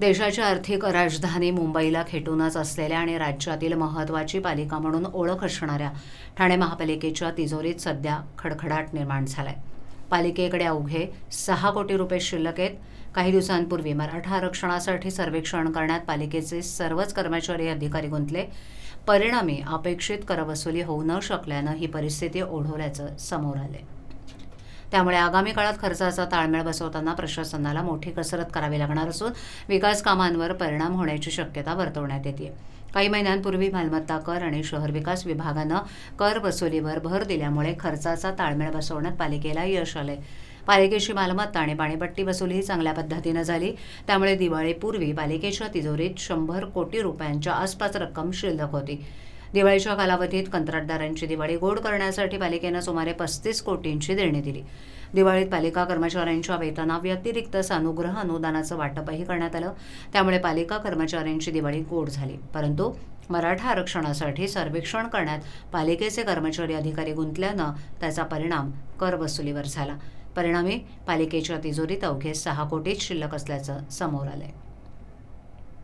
देशाची आर्थिक राजधानी मुंबईला खेटूनच असलेल्या आणि राज्यातील महत्त्वाची पालिका म्हणून ओळख असणाऱ्या ठाणे महापालिकेच्या तिजोरीत सध्या खडखडाट निर्माण झाला आहे पालिकेकडे अवघे सहा कोटी रुपये शिल्लक आहेत. काही दिवसांपूर्वी मराठा आरक्षणासाठी सर्वेक्षण करण्यात पालिकेचे सर्वच कर्मचारी अधिकारी गुंतले. परिणामी अपेक्षित करवसुली होऊ न शकल्यानं ही परिस्थिती ओढवल्याचं समोर आले त्यामुळे आगामी काळात खर्चाचा ताळमेळ बसवताना प्रशासनाला मोठी कसरत करावी लागणार असून विकास कामांवर परिणाम होण्याची शक्यता वर्तवण्यात येते. काही महिन्यांपूर्वी मालमत्ता कर आणि शहर विकास विभागानं कर वसुलीवर भर दिल्यामुळे खर्चाचा ताळमेळ बसवण्यात पालिकेला यश आले पालिकेची मालमत्ता आणि पाणीपट्टी वसुलीही चांगल्या पद्धतीनं झाली. त्यामुळे दिवाळीपूर्वी पालिकेच्या तिजोरीत शंभर कोटी रुपयांच्या आसपास रक्कम शिल्लक होती. दिवाळीच्या कालावधीत कंत्राटदारांची दिवाळी गोड करण्यासाठी पालिकेनं सुमारे पस्तीस कोटींची देणी दिली. दिवाळीत पालिका कर्मचाऱ्यांच्या वेतनाव्यतिरिक्त सानुग्रह अनुदानाचं वाटपही करण्यात आलं. त्यामुळे पालिका कर्मचाऱ्यांची दिवाळी गोड झाली. परंतु मराठा आरक्षणासाठी सर्वेक्षण करण्यात पालिकेचे कर्मचारी अधिकारी गुंतल्यानं त्याचा परिणाम कर वसुलीवर झाला. परिणामी पालिकेच्या तिजोरीत अवघे सहा कोटीच शिल्लक असल्याचं समोर आलंय.